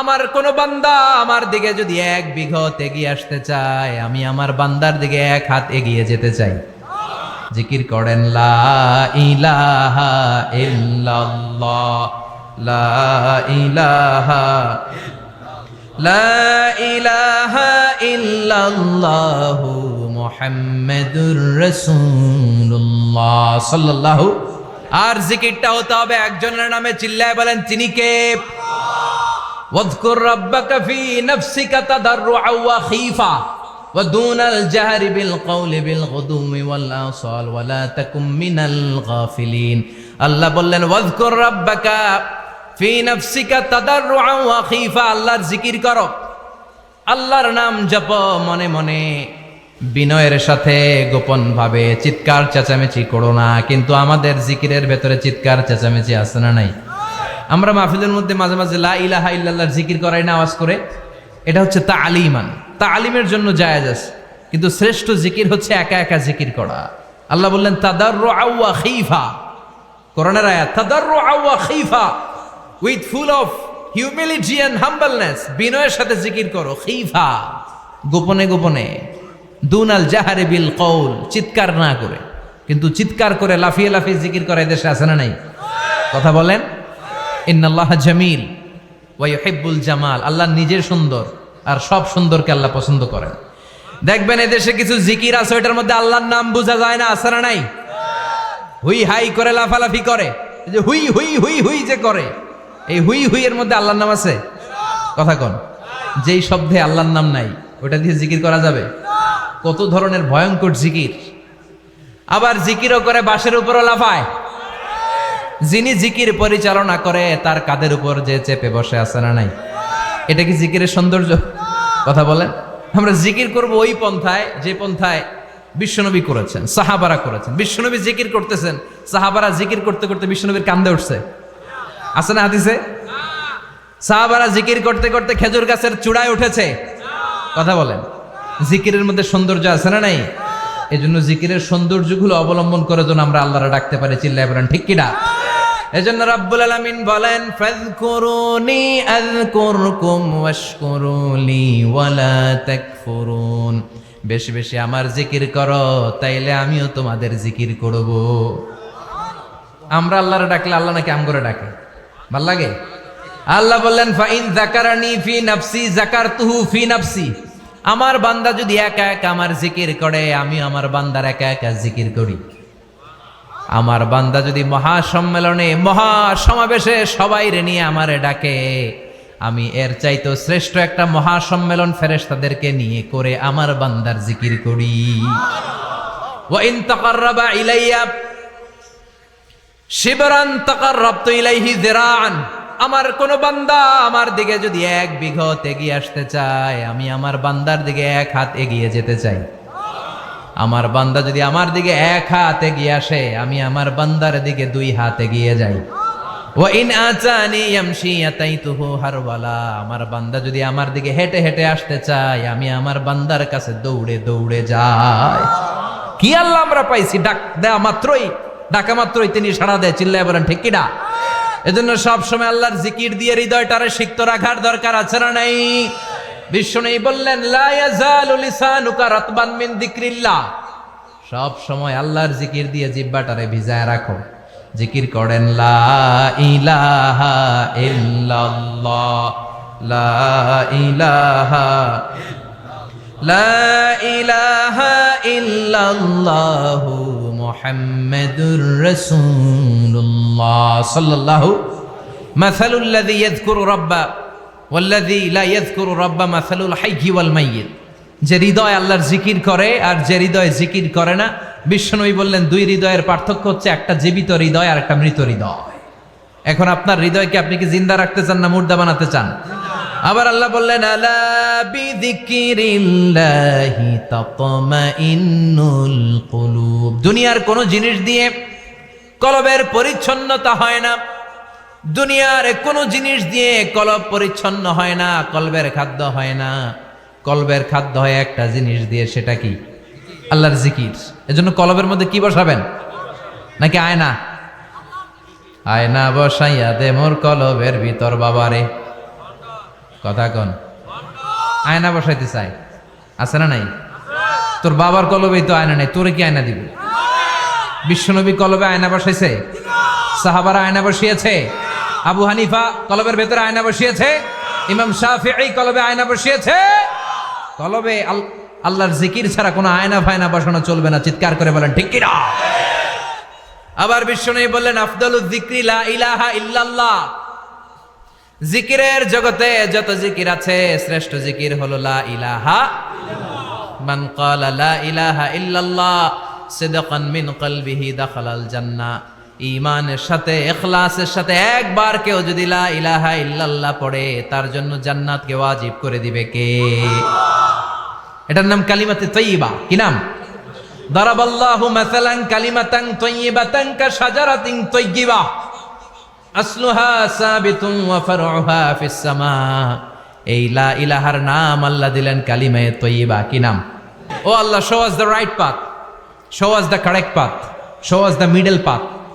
আমার কোন বান্দা আমার দিকে যদি এক বিঘত এগিয়ে আসতে চায়, আমি আমার বান্দার দিকে এক হাত এগিয়ে যেতে চাই। জিকির করেন, লা ইলাহা ইল্লাল্লাহ, লা ইলাহা লা ইলাহা ইল্লাল্লাহু মুহাম্মাদুর রাসূলুল্লাহ। সাল্লাল্লাহু, আর জিকিরটা হতে হবে একজনের নামে, চিল্লায় বলেন তিনি কে? واذكر ربك في نفسك تضرعا وخيفا ودون الجهر بالقول بالغدو والآصال ولا تكن من الغافلين আল্লাহ বললেন ওয়াজকুর রাব্বাকা ফি নাফসিকা তাদাররুআন ওয়া খীফা আল্লাহর জিকির করো আল্লাহর নাম জপ মনে মনে বিনয়ের সাথে গোপন ভাবে চিৎকার চেঁচামেচি করো না কিন্তু আমাদের জিকিরের ভেতরে চিৎকার চেঁচামেচি আছে না নাই আমরা মাহফিলের মধ্যে মাঝে মাঝে লা ইলাহা ইল্লাল্লাহর জিকির করাই না আওয়াজ করে, এটা হচ্ছে তা আলিমান তা আলিমের জন্য জায়েজ আছে, কিন্তু শ্রেষ্ঠ জিকির হচ্ছে একা একা জিকির করা। আল্লাহ বললেন তাদার আউয়া খিফা। করোনার আয়াত তাদার আউয়া খিফা with full of humility and humbleness. বিনয়ের সাথে জিকির করো, খিফা। গোপনে গোপনে, দুনাল জাহারে বিল কৌল চিৎকার না করে, কিন্তু চিৎকার করে লাফিয়ে লাফিয়ে জিকির করে এদেশে আছে না নাই? কথা বলেন। ইন্নাল্লাহ জামিল ওয়াইহিব্বুল জামাল। আল্লাহ নিজের সুন্দর আর সব সুন্দরকে আল্লাহ পছন্দ করেন। দেখবেন এদেশে কিছু জিকির আছে, ওইটার মধ্যে আল্লাহর নাম বোঝা যায় না, আছে নাই? হুই হাই করে, লাফালাফি করে। যে হুই হুই হুই হুই যে করে, এই হুই হুই এর মধ্যে আল্লাহর নাম আছে? কথা কন। যেই শব্দে আল্লাহর নাম নাই ওটা দিয়ে জিকির করা যাবে? কত ধরনের ভয়ঙ্কর জিকির। আবার জিকিরও করে বাঁশের উপরও লাফায়। যিনি জিকির পরিচালনা করে, তার কাদের উপর যে চেপে বসে আছে না নাই? এটা কি জিকিরের সৌন্দর্য? কথা বলেন। আমরা জিকির করব ওই পন্থায়, যে পন্থায় বিশ্বনবী করেছেন, সাহাবারা করেছেন। বিশ্বনবী জিকির করতেছেন, সাহাবারা জিকির করতে করতে বিশ্বনবীর কান্দে উঠছে। আছে না হাদিসে? সাহাবারা জিকির করতে করতে খেজুর গাছের চূড়ায় উঠেছে। কথা বলেন। জিকিরের মধ্যে সৌন্দর্য আছে না নাই? এই জন্য জিকিরের সৌন্দর্যগুলো অবলম্বন করে যেন আমরা আল্লাহরা ডাকতে পারি, চিল্লায় বলেন, ঠিক কিনা এজন্য রাব্বুল আলামিন বলেন, ফাযকুরুনি আযকুরকুম ওয়াশকুরুলি ওয়ালা তাকফুরুন। বেশি বেশি আমার জিকির করো, তাইলে আমিও তোমাদের জিকির করব। আমরা আল্লাহরে ডাকলে আল্লাহ নাকি আম করে ডাকে? ভালো লাগে? আল্লাহ বললেন, ফাইন জাকারানি ফি নাফসি জাকারতুহু ফি নাফসি। আমার বান্দা যদি একা একা আমার জিকির করে আমি আমার বান্দার একা একা জিকির করি। আমার বান্দা যদি মহা সম্মেলনে মহা সমাবেশে সবাই রে নিয়ে আমারে ডাকে, আমি এর চাইতো শ্রেষ্ঠ একটা মহা সম্মেলন ফেরেশতাদেরকে নিয়ে করে আমার বান্দার জিকির করি। ওয়া ইন তাকাররাবা ইলাইয়া ইলাইহি যিরাআন, আমার কোন বান্দা আমার দিকে যদি এক বিঘত এগিয়ে আসতে চায়, আমি আমার বান্দার দিকে এক হাত এগিয়ে যেতে চাই। আমার বান্দা যদি আমার দিকে এক হাতে গিয়ে আসে, আমি আমার বান্দার দিকে দুই হাতে গিয়ে যাই। ও ইন আচানি ইয়ামশি আতাইতুহু হারওয়ালা, আমার বান্দা যদি আমার দিকে হেঁটে হেঁটে আসতে চায়, আমি আমার বান্দার কাছে দৌড়ে দৌড়ে যাই। কি আল্লাহ আমরা পাইছি? ডাক দেয়া মাত্রই, ডাকা মাত্রই তিনি সাড়া দেয়, চিল্লায় বলেন, ঠিক কিনা এজন্য সব সময় আল্লাহর জিকির দিয়ে হৃদয়টারে সিক্ত রাখার দরকার আছে না নাই? নেই বললেন, লা ইয়াজালু লিসানুকা রাতবান যিকরিল্লাহ। সব সময় আল্লাহর জিকির দিয়ে জিব্বাটারে ভিজায় রাখো। জিকির করেন, লা ইলাহা ইল্লাল্লাহ। লা ইলাহা লা ইলাহা ইল্লাল্লাহু মুহাম্মাদুর রাসূলুল্লাহ। সাল্লাল্লাহু, মাসালুল লাযী ইয়াযকুরু রাব্বা। ওয়াল্লাযী লা ইয়াযকুরু রাব্বা মাসালুল হাইয়্যি ওয়াল মাইয়িত। যে হৃদয় আল্লাহর জিকির করে আর যে হৃদয় জিকির করে না, বিশ্বনবী বললেন, দুই হৃদয়ের পার্থক্য হচ্ছে একটা জীবিত হৃদয় আর একটা মৃত হৃদয়। এখন আপনার হৃদয়কে আপনি কি জিন্দা রাখতে চান না মুর্দা বানাতে চান? আবার আল্লাহ বললেন, আলা বিযিকিরিল্লাহি তাতমাইন্নুল কুলুব। দুনিয়ার কোন জিনিস দিয়ে কলবের পরিচ্ছন্নতা হয় না। দুনিয়ার কোনো জিনিস দিয়ে কলব পরিচ্ছন্ন হয় না, কলবের খাদ্য হয় না। কলবের খাদ্য হয় একটা জিনিস দিয়ে, সেটা কি? আল্লাহর জিকির। এজন্য কলবের মধ্যে কি বসাবেন? নাকি আয়না? আয়না বসাইয়া দে মোর কলবের ভিতর, বাবারে। কথা কন। আয়না বসাইতে চাই। আছে না নাই? তোর বাবার কলবেই তো আয়না নাই, তোরে কি আয়না দিব? বিশ্বনবী কলবে আয়না বসাইছে? সাহাবারা আয়না বসিয়েছে? আবু হানিফা কলবের ভেতরে আয়না বসিয়েছে। ইমাম শাফিঈ কলবে আয়না বসিয়েছে। কলবে আল- আল্লাহর জিকির ছাড়া কোনো আয়না ফায়না বসানো চলবে না। চিৎকার করে বলেন, ঠিক কিনা? আবার বিশ্বনবী বললেন আফদলুল যিকরি লা ইলাহা ইল্লাল্লাহ। জিকিরের জগতে যত জিকির আছে, শ্রেষ্ঠ জিকির হলো লা ইলাহা মান ক্বালা লা ইলাহা ইল্লাল্লাহ, সিদকান মিন কলবিহি দাখালাল জান্নাহ। ঈমানের সাথে, ইখলাসের সাথে একবার কেউ যদি লা ইলাহা ইল্লাল্লাহ পড়ে, তার জন্য জান্নাতকে ওয়াজিব করে দিবে কে? এটার নাম কালিমাতে তৈবা কি নাম? দারাবাল্লাহু মাসালান কালিমাতান তৈয়িবাতান কা শাজারাতিন তৈয়িবা। আসলুহা সাবিতুন ওয়া ফারউহা ফিস সামা। এই লা ইলাহার নাম আল্লাহ দিলেন কালিমায়ে তৈয়িবা। কি নাম? ও আল্লাহ show us the right path show us the correct path show us the middle path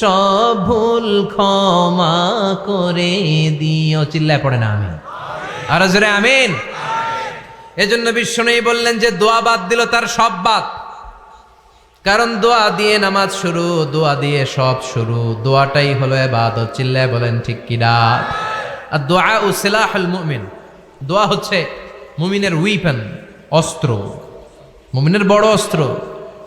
সব ভুল ক্ষমা করে দিও। চিল্লায় পড়ে না আমি আর জোরে আমিন। এজন্য বিষ্ণু বললেন যে, দোয়া বাদ দিল তার সব বাদ। কারণ দোয়া দিয়ে নামাজ শুরু, দোয়া দিয়ে সব শুরু। দোয়াটাই হলো এবাদত। চিল্লায় বলেন, ঠিক কিনা আর দোয়া ও সিলাহুল মুমিন। দোয়া হচ্ছে মুমিনের উইপেন অস্ত্র। মুমিনের বড় অস্ত্র।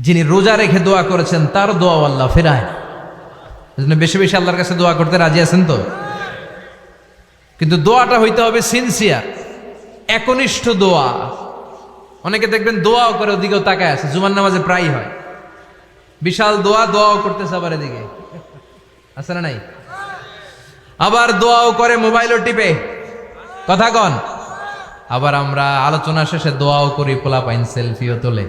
যিনি রোজা রেখে দোয়া করেছেন, তার দোয়া আল্লাহ ফেরায় না। এজন্য বেশি বেশি আল্লাহর কাছে দোয়া করতে রাজি আছেন তো? কিন্তু দোয়াটা হইতে হবে সিনসিয়ার একনিষ্ঠ দোয়া। অনেকে দেখবেন দোয়াও করে, ওদিকেও তাকায় আছে, জুমার নামাজে প্রায় হয়। বিশাল দোয়া, দোয়াও করতেছে আবার এদিকে। আছে না নাই? আবার দোয়াও করে, মোবাইলও টিপে। কথা কন? আবার আমরা আলোচনা শেষে দোয়াও করি পোলা পাইন সেলফিও তোলে।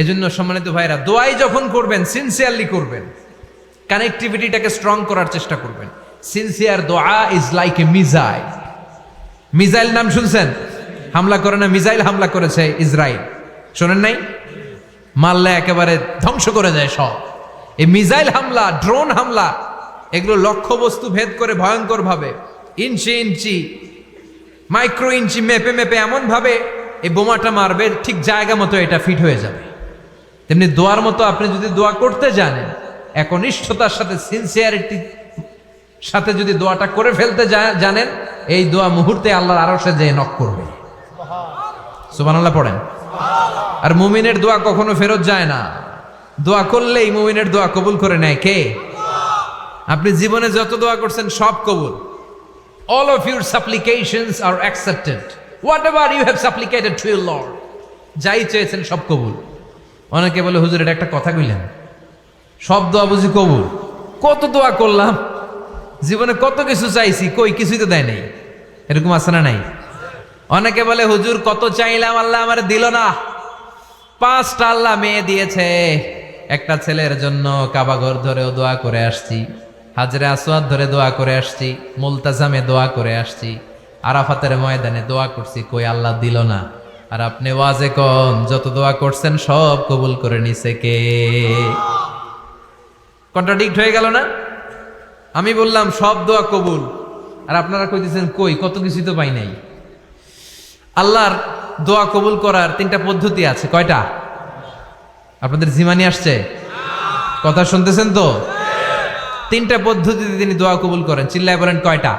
এজন্য সম্মানিত ভাইরা দোয়াই যখন করবেন সিনসিয়ারলি করবেন। কানেক্টিভিটিটাকে স্ট্রং করার চেষ্টা করবেন। সিনসিয়ার দোয়া is like a missile missile নাম শুনছেন? হামলা করে না মিজাইল হামলা করেছে ইসরায়েল। শোনেন নাই? মারলে একেবারে ধ্বংস করে যায় সব। এই মিজাইল হামলা ড্রোন হামলা, এগুলো লক্ষ্য বস্তু ভেদ করে ভয়ঙ্কর ভাবে ইঞ্চি ইঞ্চি মাইক্রো ইঞ্চি মেপে মেপে এমন ভাবে এই বোমাটা মারবে, ঠিক জায়গা মতো এটা ফিট হয়ে যাবে। তেমনি দোয়ার মতো আপনি যদি দোয়া করতে জানেন একনিষ্ঠতার সাথে সিনসিয়ারিটি সাথে যদি দোয়াটা করে ফেলতে জানেন, এই দোয়া মুহূর্তে আল্লাহ আল্লাহর আরশে যেয়ে নক করবে। সুবহানাল্লাহ পড়েন। আর মুমিনের দোয়া কখনো ফেরত যায় না। দোয়া করলেই মুমিনের দোয়া কবুল করে নেয় কে? আপনি জীবনে যত দোয়া করছেন সব কবুল। All of your supplications are accepted whatever you have supplicated to your Lord যাই চেয়েছেন সব কবুল। অনেকে বলে, হুজুর, এটা একটা কথা কইলেন। সব দোয়া বুঝি কবুল। কত দোয়া করলাম, জীবনে কত কিছু চাইছি, কই কিছুই তো দেয় নাই। এরকম আছে না নাই? অনেকে বলে, হুজুর, কত চাইলাম, আল্লাহ আমার দিল না। পাঁচটা আল্লাহ মেয়ে দিয়েছে। একটা ছেলের জন্য কাবাঘর ধরেও দোয়া করে আসছি। হাজরে আসওয়াদ ধরে দোয়া করে আসছি। মুলতাজামে দোয়া করে আসছি। আরাফাতের ময়দানে দোয়া করছি, কই আল্লাহ দিল না। আর আপনি ওয়াজে কন, যত দোয়া করছেন সব কবুল করে নিছে কে? কন্ট্রাডিক্ট হয়ে গেল না? আমি বললাম, সব দোয়া কবুল। আর আপনারা কইতেছেন, কই? কত কিছুই তো পাই নাই। আল্লাহর দোয়া কবুল করার তিনটা পদ্ধতি আছে। কয়টা? আপনাদের জিমানি আসছে? কথা শুনতেছেন তো? তিনটা পদ্ধতিতে তিনি দোয়া কবুল করেন। চিল্লায় বলেন, কয়টা?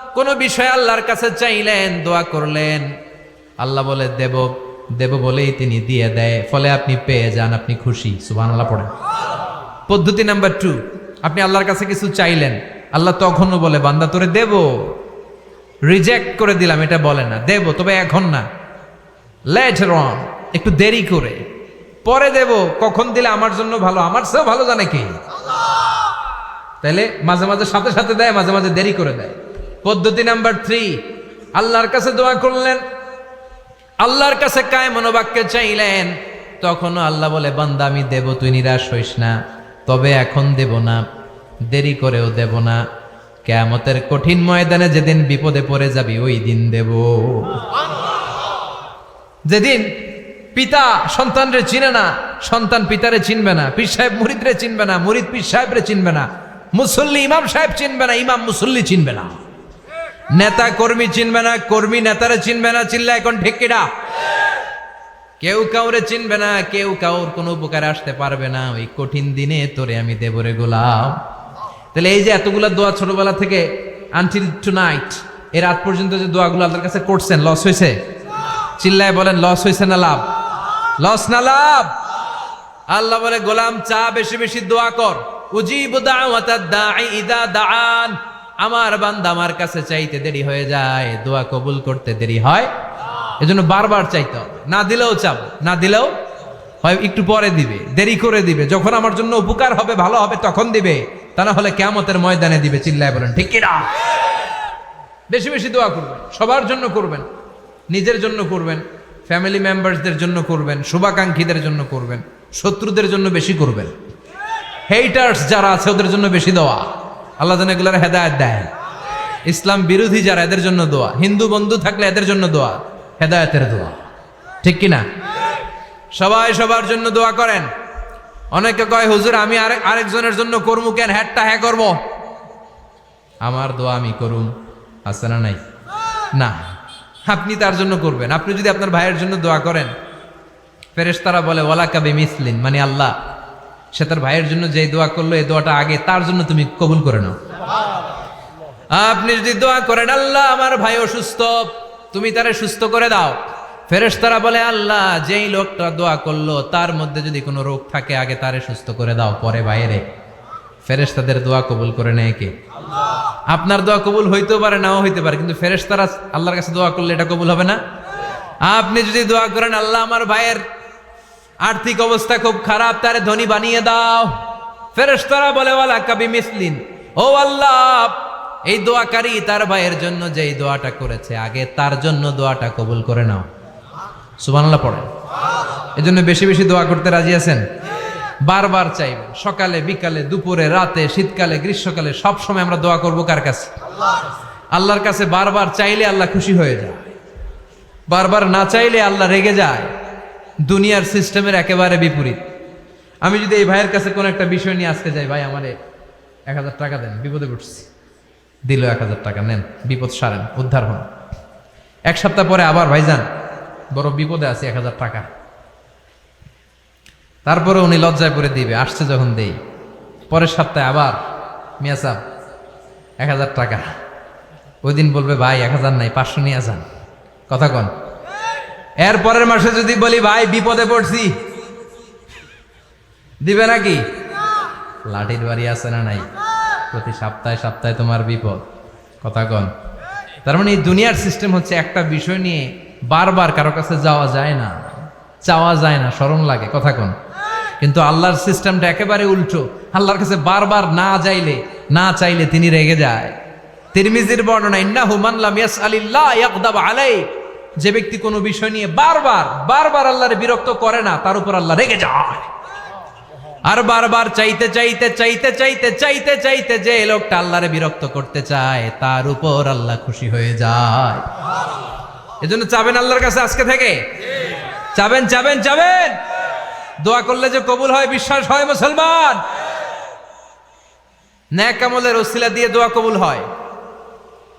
কোন বিষয় আল্লাহর কাছে চাইলেন, দোয়া করলেন। আল্লাহ বলে, দেব দেব বলেই তিনি দিয়ে দেয়। ফলে আপনি পেয়ে যান, আপনি খুশি। সুবহানাল্লাহ পড়েন। পদ্ধতি নাম্বার টু আপনি আল্লাহর কাছে কিছু চাইলেন। আল্লাহ তখনও বলে, বান্দা, তোরে দেব। রিজেক্ট করে দিলাম, এটা বলে না। দেব, তবে এখন না। লেটার অন একটু দেরি করে। পরে দেব, কখন দিলে আমার জন্য ভালো? আমার চেয়েও ভালো জানে কি? তাইলে মাঝে মাঝে সাথে সাথে দেয়, মাঝে মাঝে দেরি করে দেয়। পদ্ধতি নাম্বার থ্রি আল্লাহর কাছে দোয়া করলেন। আল্লাহর কাছে কায় মনোবাক্যে চাইলেন। তখনও আল্লাহ বলে, বান্দা, আমি দেব, তুই নিরাশ হইস না। তবে এখন দেব না। দেরি করেও দেব না। কেয়ামতের কঠিন ময়দানে যেদিন বিপদে পড়ে যাবি, ওই দিন দেব। যেদিন পিতা সন্তানরে চিনে না, সন্তান পিতারে চিনবে না, পীর সাহেব মুরিদরে চিনবে না, মুরিদ পীর সাহেবরে চিনবে না, মুসল্লি ইমাম সাহেব চিনবে না, ইমাম মুসল্লি চিনবে না। নেতা কর্মী চিনবে না, কর্মী নেতারে চিনবে না চিল্লা এখন ঢেকিডা কেউ কাউরে চিনবে না, কেউ কাউর কোনো উপকারে আসতে পারবে না। ওই কঠিন দিনে তোরে আমি দেবরে গোলাম। তাহলে এই যে এতগুলা দোয়া ছোটবেলা থেকে আনটিল টু নাইট এর রাত পর্যন্ত যে দোয়াগুলো আল্লাহর কাছে করছেন লস হয়েছে? চিল্লায় বলেন লস হয়েছে না লাভ? লস না লাভ? আল্লাহ বলে, গোলাম, চা বেশি বেশি দোয়া কর। উজিব দাওয়াতাদ দাঈ ইদা দাআন। আমার বান্দা আমার কাছে চাইতে দেরি হয়ে যায়, দোয়া কবুল করতে দেরি হয়। এজন্য বারবার চাইতে হবে। না দিলেও চাপ না দিলেও হয় একটু পরে দিবে, দেরি করে দিবে। যখন আমার জন্য উপকার হবে, ভালো হবে, তখন দিবে। তা না হলে কেমতের ময়দানে দিবে, চিল্লায় বলেন, ঠিক কিনা বেশি বেশি দোয়া করবেন, সবার জন্য করবেন, নিজের জন্য করবেন ফ্যামিলি মেম্বারসদের জন্য করবেন, শুভাকাঙ্ক্ষীদের জন্য করবেন, শত্রুদের জন্য বেশি করবেন। হেইটার্স যারা আছে, ওদের জন্য বেশি দেওয়া। আল্লাহ যেন এগুলোর হেদায়ত দেয়। ইসলাম বিরোধী যারা, এদের জন্য দোয়া। হিন্দু বন্ধু থাকলে এদের জন্য দোয়া, হেদায়তের দোয়া। ঠিক কিনা? সবাই সবার জন্য দোয়া করেন। অনেকে কয়, হুজুর, আমি আরেক আরেকজনের জন্য করব কেন? হ্যাটটা হ্যাঁ করব? আমার দোয়া আমি করুম, আছে না নাই? না। আপনি তার জন্য করবেন। আপনি যদি আপনার ভাইয়ের জন্য দোয়া করেন, ফেরেশতারা বলে ওয়ালা কাবি মিসলিন মানে আল্লাহ। সে তার ভাইয়ের জন্য যে দোয়া করল, এই দোয়াটা আগে তার জন্য তুমি কবুল করে নাও। আপনি যদি দোয়া করেন, আল্লাহ আমার ভাই অসুস্থ, তুমি তারে সুস্থ করে দাও। ফেরেশতারা বলে, আল্লাহ, যেই লোকটা দোয়া করল, তার মধ্যে যদি কোনো রোগ থাকে, আগে তারে সুস্থ করে দাও, পরে বাইরে। ফেরেশতাদের দোয়া কবুল করে নেয় কে? আপনার দোয়া কবুল হইতেও পারে, নাও হইতে পারে, কিন্তু ফেরেশতারা আল্লাহর কাছে দোয়া করলে এটা কবুল হবে না। আপনি যদি দোয়া করেন, আল্লাহ আমার ভাইয়ের আর্থিক অবস্থা খুব খারাপ, তারে ধনী বানিয়ে দাও। ফেরেশতারা বলে, ওয়ালা কাবি মিসলিন। ও আল্লাহ, এই দোয়াকারী তার ভাইয়ের জন্য যেই দোয়াটা করেছে, আগে তার জন্য দোয়াটা কবুল করে নাও। সুবহানাল্লাহ পড়েন। এজন্য বেশি বেশি দোয়া করতে রাজি আছেন? বারবার চাইবেন, সকালে, বিকালে, দুপুরে, রাতে, শীতকালে, গ্রীষ্মকালে, সব সময় আমরা দোয়া করব কার কাছে? আল্লাহর কাছে বারবার চাইলে আল্লাহ খুশি হয়ে যায়। বারবার না চাইলে আল্লাহ রেগে যায়। দুনিয়ার সিস্টেমের একেবারে বিপরীত। আমি যদি এই ভাইয়ের কাছে কোনো একটা বিষয় নিয়ে আসতে যাই, ভাই, আমারে এক হাজার টাকা দেন, বিপদে পড়ছি। দিল এক হাজার টাকা, নেন, বিপদ সারেন, উদ্ধার হন। এক সপ্তাহ পরে আবার, ভাই, যান, বড় বিপদে আছে, এক হাজার টাকা। তারপরে উনি লজ্জায় পড়ে দিবে, আসছে যখন দেই। পরের সপ্তাহে আবার, মিয়া সাহ, এক হাজার টাকা। ওই দিন বলবে, ভাই, এক হাজার নাই, পাঁচশো নিয়ে যান। কথা কন। এর পরের মাসে যদি বলি, ভাই, বিপদে পড়ছি। দিবে নাকি? লাঠির বাড়ি আছে না নাই? প্রতি সপ্তাহে সপ্তাহে তোমার বিপদ। কথা কন। তার মানে এই দুনিয়ার সিস্টেম হচ্ছে একটা বিষয় নিয়ে বারবার কারও কাছে যাওয়া যায় না, চাওয়া যায় না, স্মরণ লাগে। কথা কন। কিন্তু আল্লাহর সিস্টেমটা একেবারে উল্টো। আল্লাহর কাছে বারবার না যাইলে, না চাইলে তিনি রেগে যায়। তিরমিজির বর্ণনা, ইন্নাহু মান লাম ইয়াসআলিল্লাহ ইয়াগদাব আলাই যে ব্যক্তি কোনো বিষয় নিয়ে বারবার বারবার আল্লাহর বিরক্ত করে না, তার উপর আল্লাহ রেগে যায়। আর বারবার চাইতে চাইতে চাইতে চাইতে চাইতে চাইতে যে লোকটা আল্লাহরে বিরক্ত করতে চায়, তার উপর আল্লাহ খুশি হয়ে যায়। এজন্য চাবেন আল্লাহর কাছে আজকে থেকে? চাবেন চাবেন চাবেন। দোয়া করলে যে কবুল হয়, বিশ্বাস হয় মুসলমান। ন্যাক আমলের ওসিলা দিয়ে দোয়া কবুল হয়।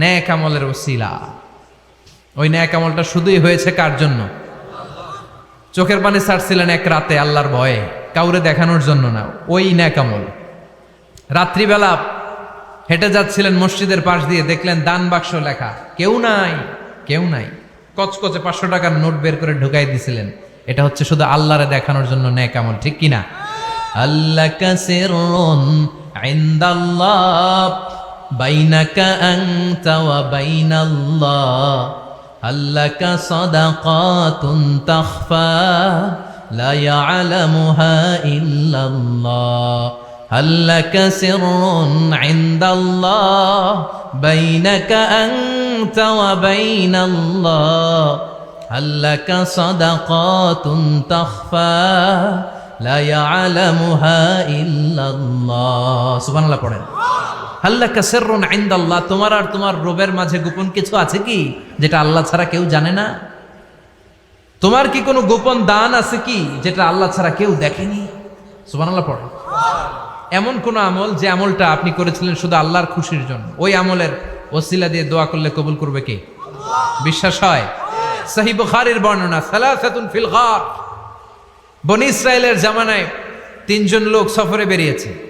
ন্যাক আমলের ওসিলা। ওই ন্যাক আমলটা শুধুই হয়েছে কার জন্য? চোখের পানি ছাড়ছিলেন এক রাতে আল্লাহর ভয়ে, কাউরে দেখানোর জন্য না, ওই ন্যাক আমল রাত্রিবেলা হেঁটে যাচ্ছিলেন মসজিদের পাশ দিয়ে, দেখলেন দান বাক্স লেখা, কেউ নাই কেউ নাই। কচকচে পাঁচশো টাকার নোট বের করে ঢুকাই দিছিলেন। এটা হচ্ছে শুধু আল্লাহরে দেখানোর জন্য ন্যাক আমল ঠিক কিনা আল্লাহ ইনদাল্লাহ। বাইনাকা আংতা ওয়া বাইনাল্লাহ আল্লাকা সাদাকাতুন তাখফা, লা ইয়ালামুহা ইল্লাল্লাহ আল্লাকা সিররুন ইনদাল্লাহ, বাইনাকা আংতা ওয়া বাইনাল্লাহ আল্লাকা সাদাকাতুন তাখফা, লা ইয়ালামুহা ইল্লাল্লাহ। সুবহানাল্লাহ পড়েন। হাল্লা কাসেরন আইন্দ আল্লাহ তোমার আর তোমার রবের মাঝে গোপন কিছু আছে কি যেটা আল্লাহ ছাড়া কেউ জানে না? তোমার কি কোনো গোপন দান আছে কি যেটা আল্লাহ ছাড়া কেউ দেখেনি? সুবানাল্লাহ পড়ে। এমন কোন আমল যে আমলটা আপনি করেছিলেন শুধু আল্লাহর খুশির জন্য? ওই আমলের ওসিলা দিয়ে দোয়া করলে কবুল করবে কে? বিশ্বাস হয়? সাহিব খারের বর্ণনা, সালাসাতুন ফিল খার বনি ইসরায়েলের জামানায় তিনজন লোক সফরে বেরিয়েছে।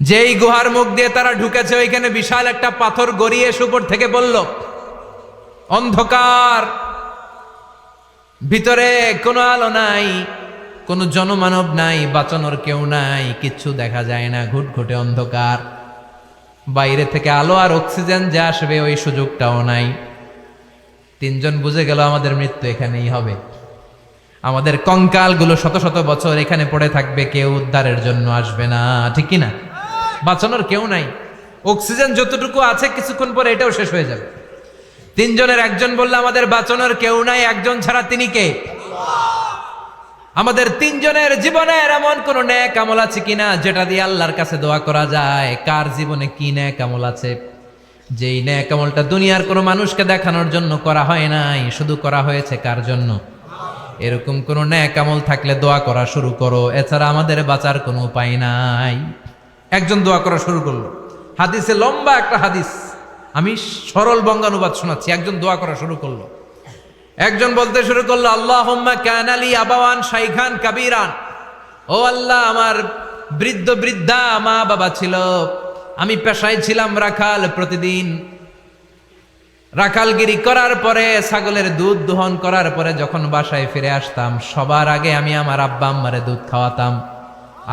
যেই গুহার মুখ দিয়ে তারা ঢুকেছে, ওইখানে বিশাল একটা পাথর গড়িয়ে এসে উপর থেকে বলল, অন্ধকার। ভিতরে কোনো আলো নাই, কোনো জনমানব নাই, বাঁচানোর কেউ নাই, কিচ্ছু দেখা যায় না, ঘুটঘুটে অন্ধকার। বাইরে থেকে আলো আর অক্সিজেন যে আসবে, ওই সুযোগটাও নাই। তিনজন বুঝে গেল আমাদের মৃত্যু এখানেই হবে। আমাদের কঙ্কালগুলো শত শত বছর এখানে পড়ে থাকবে, কেউ উদ্ধারের জন্য আসবে না, ঠিক কি না? বাঁচানোর কেউ নাই। অক্সিজেন যতটুকু আছে কিছুক্ষণ পরে এটাও শেষ হয়ে যাবে। তিনজনের একজন বললে, আমাদের বাঁচানোর কেউ নাই, একজন ছাড়া তিনি কে? আমাদের তিনজনের জীবনের এমন কোন ন্যাক আমল আছে কিনা, যেটা দিয়ে আল্লাহর কাছে দোয়া করা যায়? কার জীবনে কি ন্যাক আমল আছে? যেই ন্যাক আমলটা দুনিয়ার কোনো মানুষকে দেখানোর জন্য করা হয় নাই, শুধু করা হয়েছে কার জন্য? এরকম কোন ন্যাক আমল থাকলে দোয়া করা শুরু করো। এছাড়া আমাদের বাঁচার কোনো উপায় নাই। একজন দোয়া করা শুরু করল। হাদিসে লম্বা একটা হাদিস। আমি সরল বঙ্গানুবাদ শোনাচ্ছি, একজন দোয়া করা শুরু করল। একজন বলতে শুরু করল আল্লাহ কানালি আবাওয়ান শাইখান কাবিরান। ও আল্লাহ, আমার বৃদ্ধ বৃদ্ধা, মা বাবা ছিল। আমি পেশায় ছিলাম রাখাল প্রতিদিন। রাখালগিরি করার পরে, ছাগলের দুধ দোহন করার পরে যখন বাসায় ফিরে আসতাম, সবার আগে আমি আমার আব্বা আম্মারে দুধ খাওয়াতাম।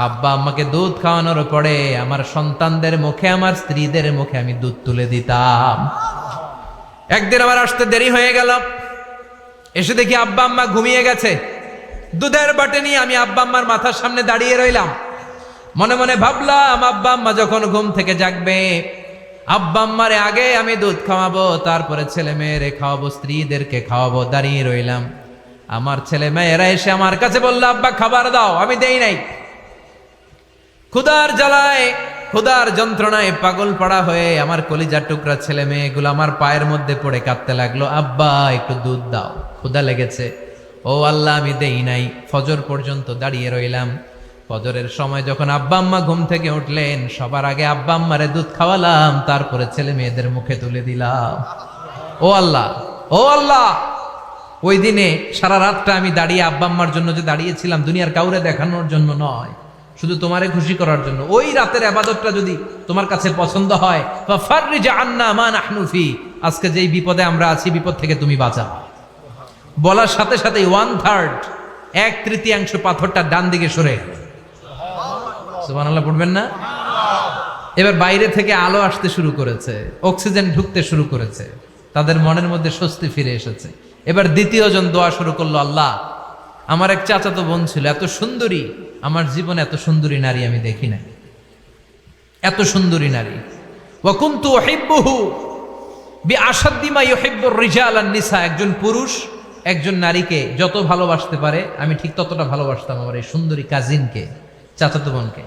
আব্বা আম্মাকে দুধ খাওয়ানোর পরে আমার সন্তানদের মুখে, আমার স্ত্রীদের মুখে আমি দুধ তুলে দিতাম। একদিন আমার আসতে দেরি হয়ে গেল। এসে দেখি আব্বা আম্মা ঘুমিয়ে গেছে। দুধের বাটে নিয়ে আমি আব্বা আম্মার মাথার সামনে দাঁড়িয়ে রইলাম। মনে মনে ভাবলাম, আব্বা আম্মা যখন ঘুম থেকে জাগবে, আব্বা আম্মারে আগে আমি দুধ খাওয়াবো, তারপরে ছেলে মেয়েরে খাওয়াবো, স্ত্রীদেরকে খাওয়াবো, দাঁড়িয়ে রইলাম। আমার ছেলে মেয়েরা এসে আমার কাছে বলল, আব্বা, খাবার দাও, আমি দেই নাই। ক্ষুদার জ্বালায় ক্ষুদার যন্ত্রণায় পাগল পড়া হয়ে আমার কলিজার টুকরা ছেলে মেয়েগুলো আমার পায়ের মধ্যে পড়ে কাঁদতে লাগল, আব্বা, একটু দুধ দাও। ক্ষুদা লেগেছে, ও আল্লাহ, আমি দেই নাই, ফজর পর্যন্ত দাঁড়িয়ে রইলাম। ফজরের সময় যখন আব্বা আম্মা ঘুম থেকে উঠলেন, সবার আগে আব্বা আম্মারে দুধ খাওয়ালাম, তারপরে ছেলে মেয়েদের মুখে তুলে দিলাম। ও আল্লাহ ও আল্লাহ, ওই দিনে সারা রাতটা আমি দাঁড়িয়ে আব্বা আম্মার জন্য যে দাঁড়িয়েছিলাম, দুনিয়ার কাউরে দেখানোর জন্য নয়। শুধু তোমারে খুশি করার জন্য। ওই রাতের আবাদতটা যদি তোমার কাছে পছন্দ হয় বা আন্না মা নাহনু ফি। আজকে যেই বিপদে আমরা আছি, বিপদ থেকে তুমি বাঁচাও। বলার সাথে সাথে ওয়ান থার্ড এক তৃতীয়াংশ পাথরটা ডান দিকে সরে। সুবহানাল্লাহ, পড়বেন না? এবার বাইরে থেকে আলো আসতে শুরু করেছে, অক্সিজেন ঢুকতে শুরু করেছে, তাদের মনের মধ্যে স্বস্তি ফিরে এসেছে। এবার দ্বিতীয় জন দোয়া শুরু করল, আল্লাহ, আমার এক চাচাতো বোন ছিল, এত সুন্দরী আমার জীবনে এত সুন্দরী নারী আমি দেখি নাই। এত সুন্দরী নারী। ওয়াকুন্তু ওহিব্বুহু বি আসাদ্দিমা ইউহিব্বুর রিজাল নিসা। একজন পুরুষ, একজন নারীকে যত ভালোবাসতে পারে, আমি ঠিক ততটা ভালোবাসতাম আমার এই সুন্দরী কাজিনকে চাচাতো বোনকে।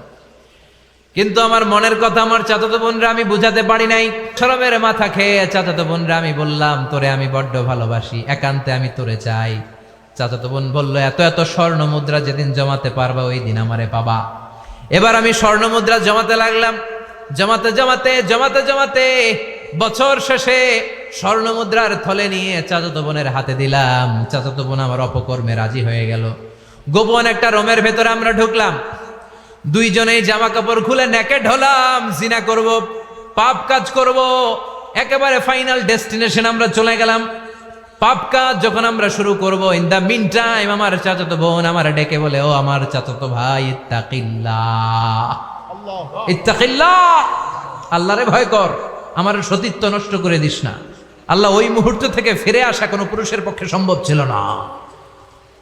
কিন্তু আমার মনের কথা আমার চাচাতো বোনরা আমি বুঝাতে পারি নাই। সরমের মাথা খেয়ে চাচাতো বোনরা আমি বললাম, তোরে আমি বড্ড ভালোবাসি, একান্তে আমি তোরে চাই। চাচাতো বোন বলল, এত এত স্বর্ণ মুদ্রা যেদিন জমাতে পারবা, ওই দিন আমারে পাবা। এবার আমি স্বর্ণ মুদ্রা জমাতে লাগলাম। জমাতে জমাতে জমাতে জমাতে বছর শেষে স্বর্ণ মুদ্রার থলে নিয়ে চাচাতো বোনের হাতে দিলাম। চাচাতো বোন আমার অপকর্মে রাজি হয়ে গেল। গোপন একটা রোমের ভেতরে আমরা ঢুকলাম। দুইজনেই জামা কাপড় খুলে নেকেড হলাম। জিনা করব, পাপ কাজ করব, একেবারে ফাইনাল ডেস্টিনেশন আমরা চলে গেলাম। পাপ কাজ যখন আমরা শুরু করব ইন দা মিন টাইম আমার চাচাতো বোন আমার ডেকে বলে ও আমার চাচাতো ভাই ইত্তাকিল্লাহ ইত্তাকিল্লাহ আল্লাহরে ভয় কর আমার সতীত্ব নষ্ট করে দিস না। আল্লাহ ওই মুহূর্ত থেকে ফিরে আসা কোনো পুরুষের পক্ষে সম্ভব ছিল না।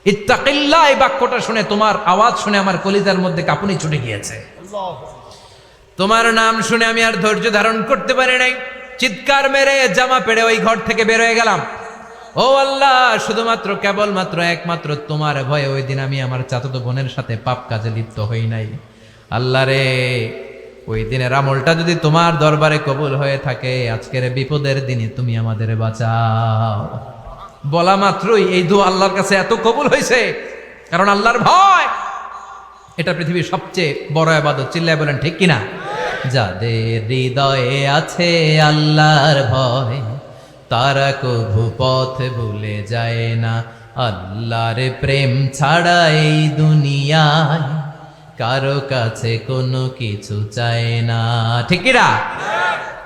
ইত্তাকিল্লাহ এই বাক্যটা শুনে তোমার আওয়াজ শুনে আমার কলিজার মধ্যে কাঁপুনি ছুটে গিয়েছে। তোমার নাম শুনে আমি আর ধৈর্য ধারণ করতে পারি নাই। চিৎকার মেরে জামা পেড়ে ওই ঘর থেকে বের হয়ে গেলাম। ও আল্লাহ, শুধুমাত্র কেবলমাত্র একমাত্র তোমার ভয়ে ওই দিন আমি আমার চাচাতো বোনের সাথে পাপ কাজে লিপ্ত হই নাই। আল্লাহ রে, ওই দিনের আমলটা যদি তোমার দরবারে কবুল হয়ে থাকে, আজকের বিপদের দিনে তুমি আমাদের বাঁচাও। বলা মাত্রই এই দু আল্লাহর কাছে এত কবুল হয়েছে, কারণ আল্লাহর ভয়। এটা পৃথিবীর সবচেয়ে বড় আবাদত, চিল্লায় বলেন ঠিক কিনা? যাদের হৃদয়ে আছে আল্লাহর ভয় তারা কভু পথ ভুলে যায় না। আল্লাহর প্রেম ছাড়া এই দুনিয়ায় কারও কাছে কোনো কিছু চায় না। ঠিক কিনা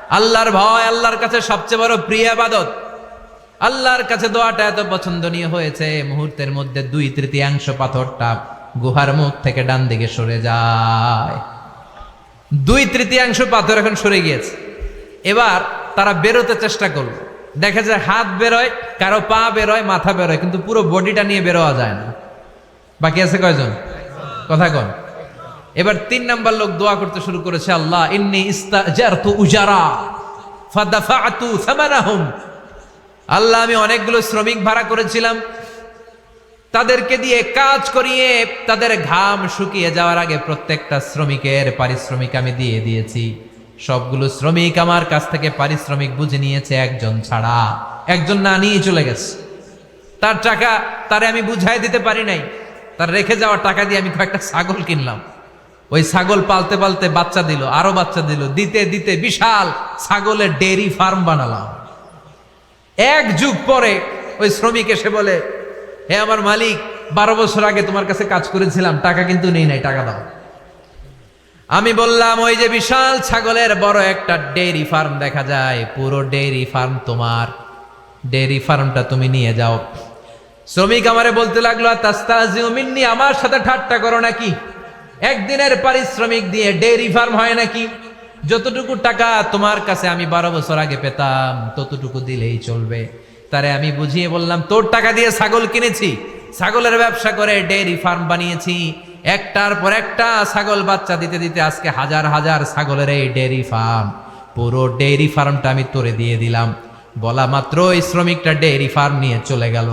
আল্লাহর ভয় আল্লাহর কাছে সবচেয়ে বড় প্রিয় আবাদত। আল্লাহর কাছে দোয়াটা এত পছন্দনীয় হয়েছে মুহূর্তের মধ্যে দুই তৃতীয়াংশ পাথরটা গুহার মুখ থেকে ডান দিকে সরে যায়। দুই তৃতীয়াংশ পাথর এখন সরে গিয়েছে। এবার তারা বেরোতে চেষ্টা করল। দেখা যায় হাত বেরোয়, কারও পা বেরোয়, মাথা বেরোয়, কিন্তু পুরো বডিটা নিয়ে বেরোয়া যায় না। বাকি আছে কয়জন? কথা কন। এবার তিন নাম্বার লোক দোয়া করতে শুরু করেছে, আল্লাহ, ইন্নি আল্লাহ, আমি অনেকগুলো শ্রমিক ভাড়া করেছিলাম। তাদেরকে দিয়ে কাজ করিয়ে তাদের ঘাম শুকিয়ে যাওয়ার আগে প্রত্যেকটা শ্রমিকের পারিশ্রমিক আমি দিয়ে দিয়েছি। সবগুলো শ্রমিক আমার কাছ থেকে পারিশ্রমিক বুঝে নিয়েছে, একজন ছাড়া। একজন না নিয়ে চলে গেছে। তার টাকা তারে আমি বুঝাই দিতে পারি নাই। তার রেখে যাওয়া টাকা দিয়ে আমি কয়েকটা ছাগল কিনলাম। ওই ছাগল পালতে পালতে বাচ্চা দিল, আরও বাচ্চা দিল। দিতে দিতে বিশাল ছাগলের ডেয়ারি ফার্ম বানালাম। এক যুগ পরে ওই শ্রমিক এসে বলে, হে আমার মালিক, বারো বছর আগে তোমার কাছে কাজ করেছিলাম, টাকা কিন্তু নেই নাই, টাকা দাও। আমি বললাম, ওই যে বিশাল ছাগলের বড় একটা ডেইরি ফার্ম দেখা যায়, পুরো ডেইরি ফার্ম তোমার। ডেয়ারি ফার্মটা তুমি নিয়ে যাও। শ্রমিক আমারে বলতে লাগল তাস্তাজিউ মিন্নি, আমার সাথে ঠাট্টা করো নাকি? একদিনের পারিশ্রমিক দিয়ে ডেয়ারি ফার্ম হয় নাকি? যতটুকু টাকা তোমার কাছে আমি বারো বছর আগে পেতাম, ততটুকু দিলেই চলবে। তারে আমি বুঝিয়ে বললাম, তোর টাকা দিয়ে ছাগল কিনেছি। ছাগলের ব্যবসা করে ডেয়ারি ফার্ম বানিয়েছি। একটার পর একটা ছাগল বাচ্চা দিতে দিতে আজকে হাজার হাজার ছাগলের এই ডেয়ারি ফার্ম। পুরো ডেয়ারি ফার্মটা আমি তোরে দিয়ে দিলাম। বলা মাত্র ওই শ্রমিকটা ডেয়ারি ফার্ম নিয়ে চলে গেল।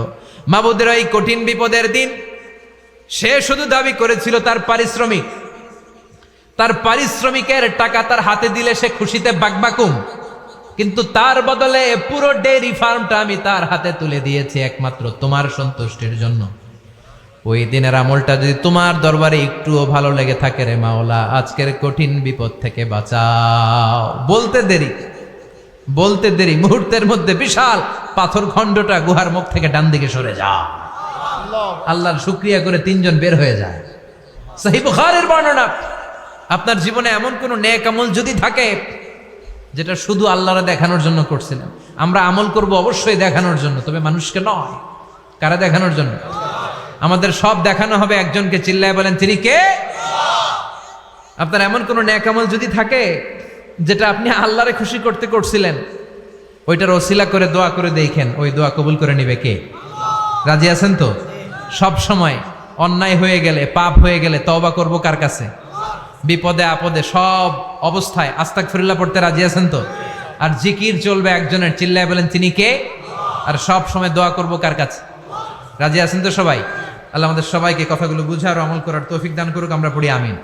মাবুদের এই কঠিন বিপদের দিন, সে শুধু দাবি করেছিল তার পারিশ্রমিক। তার পারিশ্রমিকের টাকা তার হাতে দিলে সে খুশিতে বাকবাকুম কিন্তু তার বদলে পুরো ডেয়ারি ফার্মটা আমি তার হাতে তুলে দিয়েছি একমাত্র তোমার সন্তুষ্টির জন্য। ওই দিনের আমলটা যদি তোমার দরবারে একটুও ভালো লেগে থাকে রে মাওলা, আজকের কঠিন বিপদ থেকে বাঁচাও। বলতে দেরি বলতে দেরি, মুহূর্তের মধ্যে বিশাল পাথর খণ্ডটা গুহার মুখ থেকে ডান দিকে সরে যা। আল্লাহর শুক্রিয়া করে তিনজন বের হয়ে যায়। সহি বুখারের বর্ণনা, আপনার জীবনে এমন কোন নেক আমল যদি থাকে, যেটা শুধু আল্লাহরা দেখানোর জন্য করছিলেন। আমরা আমল করব অবশ্যই দেখানোর জন্য, তবে মানুষকে নয়, কারা দেখানোর জন্য? আমাদের সব দেখানো হবে, একজনকে চিল্লায় বলেন, তিনি কে? আপনার এমন কোনো নেক আমল যদি থাকে, যেটা আপনি আল্লাহরে খুশি করতে করছিলেন, ওইটার ওসিলা করে, দোয়া করে দেখেন, ওই দোয়া কবুল করে নিবে কে? রাজি আছেন তো? সব সময় অন্যায় হয়ে গেলে, পাপ হয়ে গেলে তওবা করব কার কাছে? বিপদে আপদে সব অবস্থায় আস্তাক ফিরুল্লাহ পড়তে রাজি আছেন তো? আর জিকির চলবে একজনের, চিল্লায় বলেন, তিনি কে? আর সব সময় দোয়া করব কার কাছে? রাজি আছেন তো সবাই? আল্লাহ আমাদের সবাইকে কথাগুলো বুঝার আমল করার তৌফিক দান করুক আমরা পড়ি আমিন।